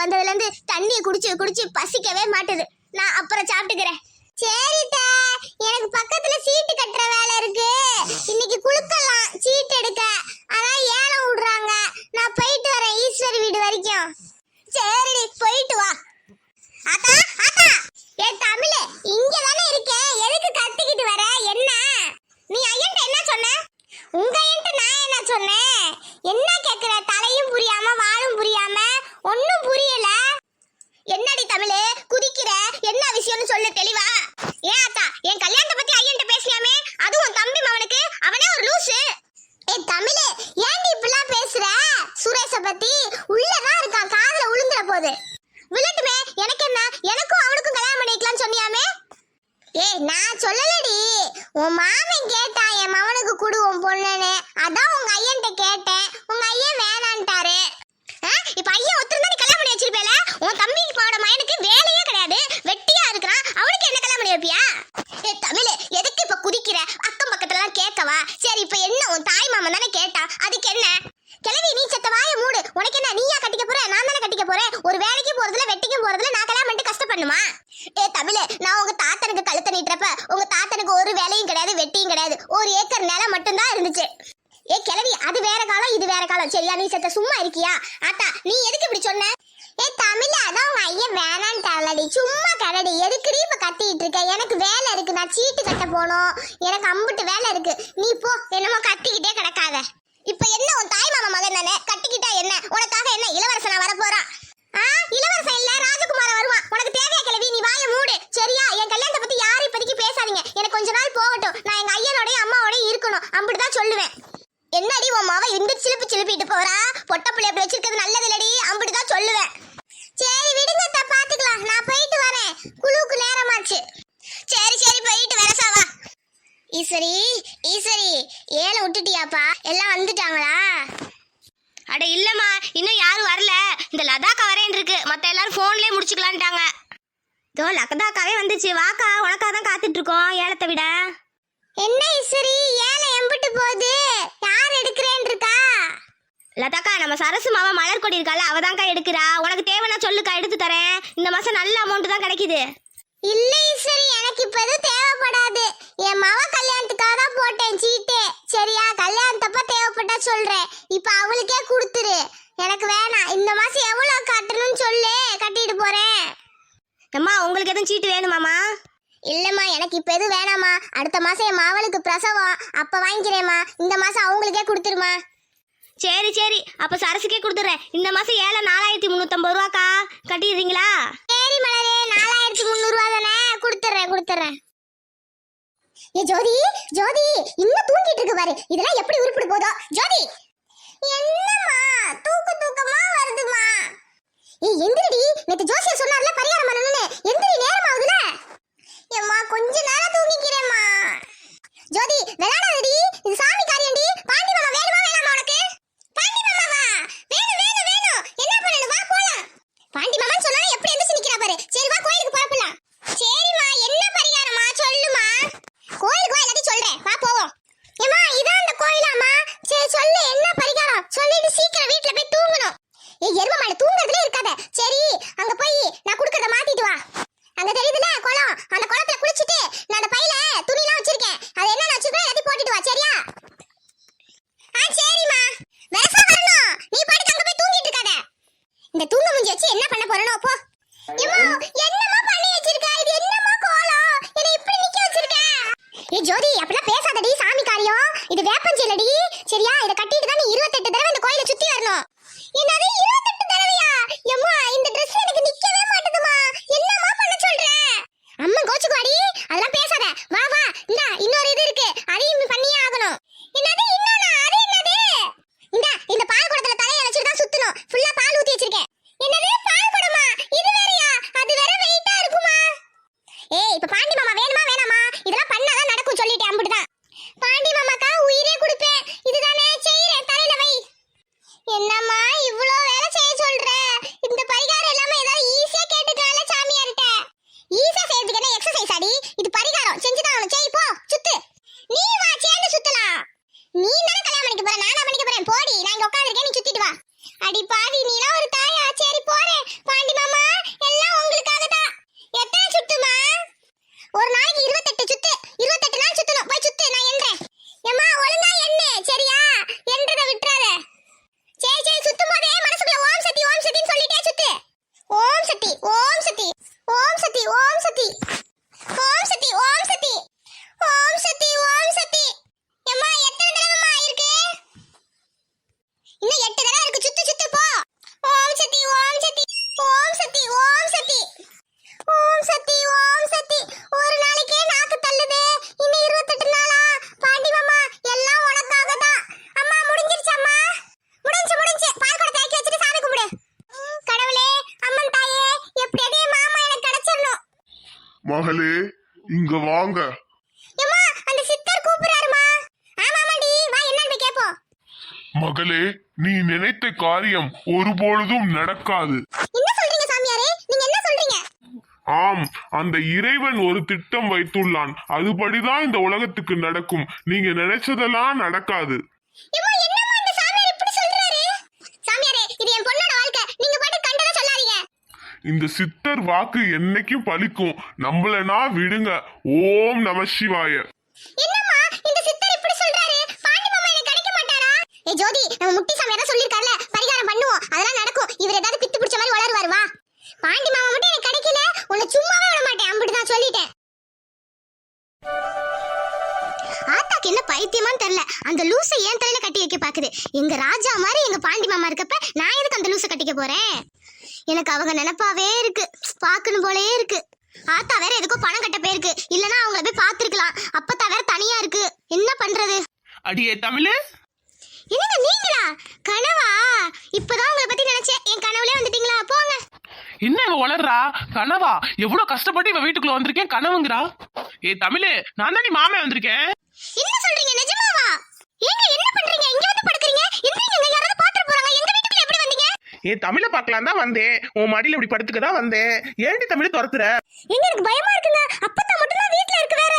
வந்ததுல இருந்து தண்ணியை குடிச்சு குடிச்சு பசிக்கவே மாட்டுது. நான் அப்புறம் சாப்பிட்டுக்கிறேன். சரி எனக்கு பக்கத்துல சீட்டு கட்டுற வேலை இருக்கு. இன்னைக்கு குளுக்கலாம் சீட்டு எடுக்க. அதான் ஏலம் விடுறாங்க. நான் போயிட்டு வரேன் ஈஸ்வரி வீடு வரைக்கும். சரி போயிட்டு வா. ஆத்தா ஆத்தா. ஏ தமிழே இங்க தானே இருக்கேன் எதுக்கு கத்திக்கிட்டு வர என்ன நீ ஐயன்ட்ட என்ன சொன்ன உங்க ஐயன்ட்ட நான் என்ன சொன்னேன் என்ன கேக்குற தலையும் புரியாம வாழும் புரியாம ஒண்ணும் புரியல என்னடி தமிழே குதிக்கிற என்ன விஷயம்னு சொல்லு தெளிவா ஏன் ஆத்தா என் கல்யாணத்தை பத்தி ஐயன்ட்ட பேசலாமே அதுவும் உன் தம்பி மவனுக்கு அவனே ஒரு லூசு ஏ தமிழே ஏன்டி இப்படிலாம் பேசுற சுரேஷ பத்தி உள்ளதான் இருக்கான் காதுல உளுந்துற போகுது விளட்டுமே எனக்கு என்ன எனக்கும் அவனுக்கும் கல்யாணம் பண்ணிக்கலாம்னு சொன்னியாமே ஏய் நான் சொல்லலடி உன் கேட்டா என் மவனுக்கு கொடுவோம் பொண்ணுன்னு. அதான் உங்க ஐயன்ட்ட கேட்டேன். உங்க ஐயன் வேணான்ட்டாரு. இப்ப ஐயன் ஒத்துருந்தா நீ கல்யாணம் பண்ணி வச்சிருப்பேல? உன் தம்பி மாவோட மயனுக்கு வேலையே கிடையாது. வெட்டியா இருக்கிறான். அவனுக்கு என்ன கல்யாணம் பண்ணி வைப்பியா? ஏ தமிழ் எதுக்கு இப்ப குதிக்கிற? அக்கம் பக்கத்துல எல்லாம் கேட்கவா? சரி இப்ப என்ன உன் தாய் மாமன் தானே கேட்டான் அதுக்கு என்ன? கிளவி நீ செத்த வாய மூடு உனக்கு என்ன நீயா கட்டிக்க போற நான் தானே கட்டிக்க போறேன் ஒரு வேலைக்கு போறதுல வெட்டிக்கும் போறதுல நான் கல்யாணம் பண்ணிட்டு கஷ்டப்படணுமா ஏ தமிழ் நான் உங்க தாத்தனுக்கு கழுத்த நீட்டுறப்ப உங்க தாத்தனுக்கு ஒரு வேலையும் கிடையாது வெட்டியும் கிடையாது ஒரு ஏக்கர் நிலம் மட்டும்தான் இருந்துச்சு ஏ கிழவி அது வேற காலம் இது வேற காலம். சரியா நீ செத்த சும்மா இருக்கியா? ஆத்தா நீ எதுக்கு இப்படி சொன்ன? ஏ தமிழ் அதான் உங்க ஐயன் வேணான்ட்டாலடி சும்மா கடடி எதுக்குடி இப்ப கத்திட்டு இருக்க? எனக்கு வேலை இருக்கு. நான் சீட்டு கட்ட போகணும் எனக்கு அம்புட்டு வேலை இருக்கு. நீ போ. என்னமோ கத்திக்கிட்டே கிடக்காத. இப்ப என்ன உன் தாய் மாமா மகன் தானே கட்டிக்கிட்டா என்ன உனக்காக என்ன இளவரசனா வர போறான் ஆ இளவரசன் இல்ல ராஜகுமார வருவான் உனக்கு தேவையா கிழவி நீ வாய மூடு சரியா என் கல்யாணத்தை பத்தி யாரும் இப்போதைக்கு பேசாதீங்க எனக்கு கொஞ்ச நாள் போகட்டும் நான் எங்க ஐயனோடய அம்மாவோடய இருக்கணும் அப்படிதான் சொல்லுவேன் என்னடி உன் மாவ இந்த சிலுப்பு சிலுப்பிட்டு போறா பொட்ட பிள்ளை அப்படி வச்சிருக்கிறது நல்லது இல்லடி அப்படிதான் சொல்லுவேன் சரி விடுங்க அத்தா, பாத்துக்கலாம் நான் போயிட்டு வரேன் குழுவுக்கு நேரமாச்சு சரி சரி போயிட்டு வர சாவா ஈஸ்வரி ஈஸ்வரி ஏழை விட்டுட்டியாப்பா எல்லாம் வந்துட்டாங்களா அட இல்லம்மா இன்னும் யாரும் வரல இந்த லதாக்கா வரேன் இருக்கு மத்த எல்லாரும் போன்லயே முடிச்சுக்கலான்ட்டாங்க இதோ லதாக்காவே வந்துச்சு. வாக்கா உனக்காக தான் காத்துட்டு இருக்கோம் ஏலத்தை விட. என்ன ஈஸ்வரி ஏழை எம்பிட்டு போகுது? யார் எடுக்கிறேன் இருக்கா லதாக்கா நம்ம சரசு மாமா மலர் கொடி இருக்கால அவ தான்க்கா எடுக்கிறா. உனக்கு தேவைன்னா சொல்லுக்கா எடுத்து தரேன். இந்த மாசம் நல்ல அமௌண்ட் தான் கிடைக்குது. இல்ல ஈஸ்வரி எனக்கு இப்ப எதுவும் தேவைப்படாது. என் மவ கல்யாணத்துக்காக தான் போட்டேன் சீட்டு. சரியா கல்யாணத்தப்ப தேவைப்பட்டா சொல்றேன். இப்ப அவளுக்கே கொடுத்துரு. எனக்கு வேணாம். இந்த மாசம் எவ்வளவு கட்டணும்னு சொல்லு. கட்டிட்டு போறேன். அம்மா உங்களுக்கு எதுவும் சீட்டு வேணுமாமா இல்லம்மா எனக்கு இப்ப எதுவும் வேணாம்மா. அடுத்த மாசம் என் மாவளுக்கு பிரசவம். அப்ப வாங்கிக்கிறேம்மா. இந்த மாசம் அவங்களுக்கே கொடுத்துருமா. சரி சரி. அப்ப சரசுக்கே கொடுத்துறேன். இந்த மாசம் ஏழை நாலாயிரத்தி முந்நூத்தம்பது ரூபாக்கா. கட்டிடுறீங்களா? சரி மலரே நாலாயிரத்தி முந்நூறு ரூபா தானே? கொடுத்துறேன் கொடுத்துறேன். ஏ ஜோதி ஜோதி இன்னும் தூங்கிட்டு இருக்கு பாரு. இதெல்லாம் எப்படி உருப்பிடு போதோ? ஜோதி என்னம்மா? தூக்க தூக்கமா ஏய் எந்திரடி நேத்து ஜோசியர் சொன்னார்ல பரிகாரம் பண்ணணும்னு. எந்திரி நேரம் ஆகுதுல ஏம்மா கொஞ்ச நேரம் தூங்கிக்கிறேம்மா ஜோதி விளையாடாதடி இது சாமி காரியம்டி பாண்டி மாமா வேணுமா வேணாமா உனக்கு பாண்டி மாமாவா வேணும் வேணும் வேணும் என்ன பண்ணணும் வா போலாம் பாண்டி மாமா சொன்னாலும் எப்படி எந்திரிச்சு நிக்கிறா பாரு சரி வா கோயிலுக்கு புறப்படலாம் சரிம்மா என்ன பரிகாரமா சொல்லுமா கோயிலுக்கு வா எல்லாத்தையும் சொல்றேன் வா போவோம் ஏமா இதான் அந்த கோயிலாமா சரி சொல்லு என்ன பரிகாரம் சொல்லிட்டு சீக்கிரம் வீட்ல போய் தூங்கணும் ஏய் எரும மாடு தூங்குறதுல இருக்காத சரி அங்க போய் நான் குடுக்கறத மாத்திட்டு வா அங்க தெரியுதுல குளம் அந்த குளத்துல குளிச்சிட்டு நான் அந்த பையில துணிலாம் வச்சிருக்கேன் அது என்ன வச்சிருக்கேன் எல்லாத்தையும் போட்டுட்டு வா சரியா ஆ சரிம்மா வேசா வரணும் நீ பாட்டுக்கு அங்க போய் தூங்கிட்டு இருக்காத இந்த தூங்க முஞ்சி வச்சு என்ன பண்ண போறனோ போ எம்மா என்னம்மா பண்ணி வச்சிருக்க இது என்னம்மா கோலம் இதை இப்படி நிக்க வச்சிருக்க ஏ ஜோதி அப்படிலாம் பேசாதடி சாமி காரியம் இது வேப்பஞ்செல்லடி சரியா? இதை கட்டி தான் நீ 28 தடவை இந்த கோயிலை சுத்தி வரணும் என்னது 28 தடவையா எம்மா இந்த Dress எனக்கு நிக்கவே மாட்டுதுமா என்னம்மா பண்ண சொல்ற அம்மா கோச்சுக்குவாடி அதெல்லாம் பேசாத வா வா இந்த இன்னொரு இது இருக்கு அதையும் பண்ணியே ஆகணும் என்னது இன்னொன்னா அது என்னது இந்த இந்த பால் குடத்துல தலையை வச்சுட்டு தான் சுத்தணும் ஃபுல்லா பால் ஊத்தி வச்சிருக்கேன் என்னது பால் குடமா இது வேறயா அது வேற வெயிட்டா இருக்குமா ஏய் இப்ப பாண்டி மாமா வேணுமா வேணாமா இதெல்லாம் பண்ணாதான் நடக்கும் சொல்லிட்டேன் அம்பிட்டுதான் பாண்டி மாமாக்கா உயிரே கொடுப்பேன் இதுதானே செய்யறேன் தலையில வை என்னம்மா இவ்ளோ வேலை செய்ய சொல்ற இந்த பரிகாரம் எல்லாமே ஏதாவது ஈஸியா கேட்டுக்கலாம்ல சாமியார்கிட்ட ஈஸியா செய்யறதுக்கு என்ன எக்ஸசைஸ் அடி இது பரிகாரம் செஞ்சுதான் ஆகணும் செய் போ சுத்து நீ வா சேர்ந்து சுத்தலாம் நீ தானே கல்யாணம் பண்ணிக்க போற நானா பண்ணிக்க போறேன் போடி நான் இங்க உட்கார்ந்திருக்கேன் நீ சுத்திட்டு வா அடி பாவி நீலாம் ஒரு தாயா சரி போறேன் ஓம் சக்தி ஓம் சக்தி ஓம் சக்தி ஓம் சக்தி ஓம் சக்தி எம்மா எத்தனை தடவைம்மா இருக்கு இன்னும் எட்டு தடவை இருக்கு சுத்து சுத்து போ ஓம் சக்தி ஓம் சக்தி ஓம் சக்தி ஓம் சக்தி ஓம் சக்தி ஓம் சக்தி ஒரு நாளைக்கே நாக்கு தள்ளுது இன்னும் இருபத்தெட்டு நாளா பாண்டி மாமா எல்லாம் உனக்காக தான் அம்மா முடிஞ்சிருச்சு அம்மா முடிஞ்சு முடிஞ்சு பால் கூட தேக்கி வச்சுட்டு சாமி கும்பிடு கடவுளே அம்மன் தாயே எப்படியாவது என் மாமா எனக்கு கிடைச்சிடணும் மகளே இங்க வாங்க. மகளே நீ நினைத்த காரியம் ஒருபொழுதும் நடக்காது. ஆம் அந்த இறைவன் ஒரு திட்டம் வைத்துள்ளான். அதுபடிதான் இந்த உலகத்துக்கு நடக்கும். நீங்க நினைச்சதெல்லாம் நடக்காது எம்மா என்னம்மா இந்த சாமியார் இப்படி சொல்றாரு சாமியாரே இது என் பொண்ணோட வாழ்க்கை நீங்க பாட்டு கண்டதை சொல்லாதீங்க இந்த சித்தர் வாக்கு என்னைக்கும் பலிக்கும் நம்மளனா விடுங்க. ஓம் நம சிவாய. என்னம்மா இந்த சித்தர் சொல்றாரு? பாண்டி மாமா எனக்கு கிடைக்க ஏ ஜோதி நம்ம முட்டி சாமி தான் சொல்லிருக்காருல பரிகாரம் பண்ணுவோம். அதெல்லாம் நடக்கும். இவர் ஏதாவது பித்து பிடிச்ச மாதிரி வளருவாரு வா. பாண்டி மாமா மட்டும் எனக்கு கிடைக்கல. உன்னை சும்மாவே விட மாட்டேன். அப்படிதான் சொல்லிட்டேன். ஆத்தாக்கு என்ன பைத்தியமான்னு தெரியல. அந்த லூசை ஏன் தலையில கட்டி வைக்க பாக்குது. எங்க ராஜா மாதிரி எங்க பாண்டி மாமா இருக்கப்ப நான் எதுக்கு அந்த லூசை கட்டிக்க போறேன்? எனக்கு அவங்க நினைப்பாவே இருக்கு. பார்க்கணும் போலயே இருக்கு. ஆத்தா வேற எதுக்கோ பணம் கட்ட போயிருக்கு. இல்லனா அவங்கள போய் பார்த்திருக்கலாம். அப்பத்தா வேற தனியா இருக்கு. என்ன பண்றது? அடியே தமிழ். என்னங்க நீங்களா? கனவா? இப்பதான் உங்களை பத்தி நினைச்சேன். என் கனவுலயே வந்துட்டீங்களா? போங்க. என்ன இவ வளர்றா? கனவா? எவ்வளவு கஷ்டப்பட்டு இவ வீட்டுக்குள்ள வந்திருக்கேன் கனவுங்கிறா. ஏ தமிழ் நான் தான் நீ மாமே வந்திருக்கேன் என்ன சொல்றீங்க நிஜமாவா ஏங்க என்ன பண்றீங்க இங்க வந்து படுக்கறீங்க எந்திரிங்க யாராவது பாத்துட்டு போறாங்க எங்க வீட்டுக்குள்ள எப்படி ஏ தமிழை பார்க்கலாம் தான் வந்தேன். உன் மடியில இப்படி படுத்துக்க தான் வந்தேன். ஏன்டி தமிழ் துரத்துற? எங்க எனக்கு பயமா இருக்குங்க அப்பத்தா மட்டும் தான் வீட்ல இருக்கு வேற.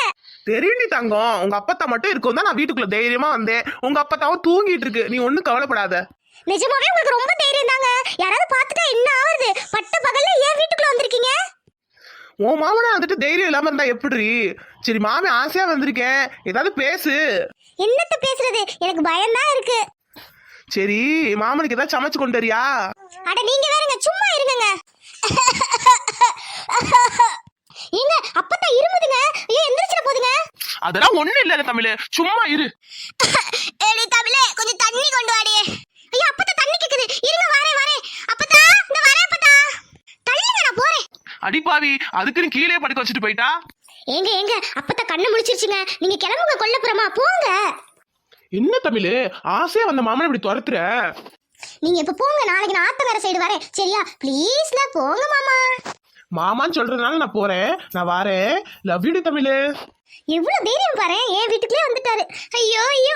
தெரியுண்டி தங்கம். உங்க அப்பத்தா மட்டும் இருக்கும் தான் நான் வீட்டுக்குள்ள தைரியமா வந்தேன். உங்க அப்பத்தாவும் தூங்கிட்டு இருக்கு. நீ ஒண்ணும் கவலைப்படாத. நிஜமாவே உங்களுக்கு ரொம்ப தைரியம் தாங்க. யாராவது பாத்துட்டா என்ன ஆவறது? பட்ட பகல்ல ஏன் வீட்டுக்குள்ள வந்திருக்கீங்க? உன் மாமனா வந்துட்டு தைரியம் இல்லாம இருந்தா எப்படி சரி மாமே ஆசையா வந்திருக்கேன். ஏதாவது பேசு. என்னத்த பேசுறது? எனக்கு பயம்தான் இருக்கு. சரி மாமனுக்கு ஏதாவது சமைச்சு கொண்டு வரியா? அட நீங்க வேறங்க சும்மா இருங்கங்க. ஏங்க அப்பதான் இருமுதுங்க. ஏன் எந்திரிச்சிட போதுங்க. அதெல்லாம் ஒண்ணும் இல்ல தமிழ். சும்மா இரு. ஏடி தமிழே கொஞ்சம் தண்ணி கொண்டு வாடி. ஐயோ அப்பத்தா தண்ணி கேக்குது. இருங்க வரேன் வரேன். அப்பத்தா இந்த வரேன் அப்பத்தா தள்ளுங்க நான் போறேன். அடிப்பாவி அதுக்குன்னு கீழே படுக்க வச்சுட்டு போயிட்டா? ஏங்க ஏங்க அப்பத்தா கண்ணு முழிச்சிருச்சுங்க. நீங்க கிளம்புங்க கொல்லப்புறமா. போங்க. என்ன தமிழ்? ஆசையா வந்த மாமனை இப்படி துரத்துற? நீங்க இப்ப போங்க நாளைக்கு நான் ஆத்தங்கர சைடு வரேன். சரியா? ப்ளீஸ்ல போங்க மாமா. மாமான்னு சொல்றதுனால நான் போறேன். நான் வரேன். Love you Tamil. எவ்வளவு தைரியம் பாரு என் வீட்டுக்குள்ளே வந்துட்டாரு. ஐயோ ஐயோ.